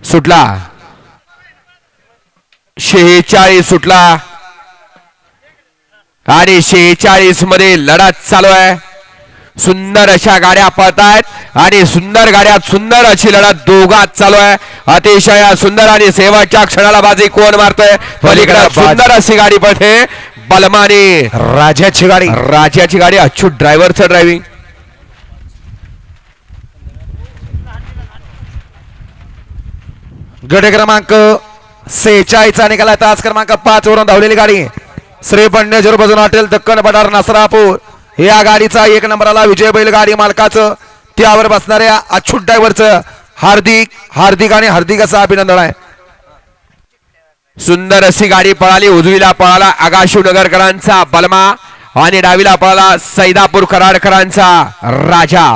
सुटला. शेहेचाळीस सुटला. आणि शेहेचाळीसमध्ये लढत चालू आहे. सुंदर अशा गाड्या पळतायत आणि सुंदर गाड्यात सुंदर अशी लढत दोघात चालू आहे. अतिशय सुंदर आणि शेवटच्या क्षणाला बाजी कोण मारतोय? पलीकडे सुंदर अशी गाडी पळते बलमाने. राजाची गाडी. राजाची गाडी अच्युत ड्रायव्हरचं ड्रायव्हिंग गट क्रमांक सेहेचाळीसचा निघाला तास क्रमांक पाच वरून धावलेली गाडी. श्री पंड्यजोर बाजून हॉटेल दक्कन पठार नसरापूर. या गाडीचा एक नंबराला विजय बैल गाडी मालकाचं. त्यावर बसणाऱ्या अच्युत ड्रायव्हरचं हार्दिक हार्दिक आणि हार्दिक असं अभिनंदन आहे. सुंदर अशी गाडी पळाली. उजवीला पळाला आगाशिवनगरकरांचा बलमा आणि डावीला पळाला सैदापूर कराडकरांचा राजा.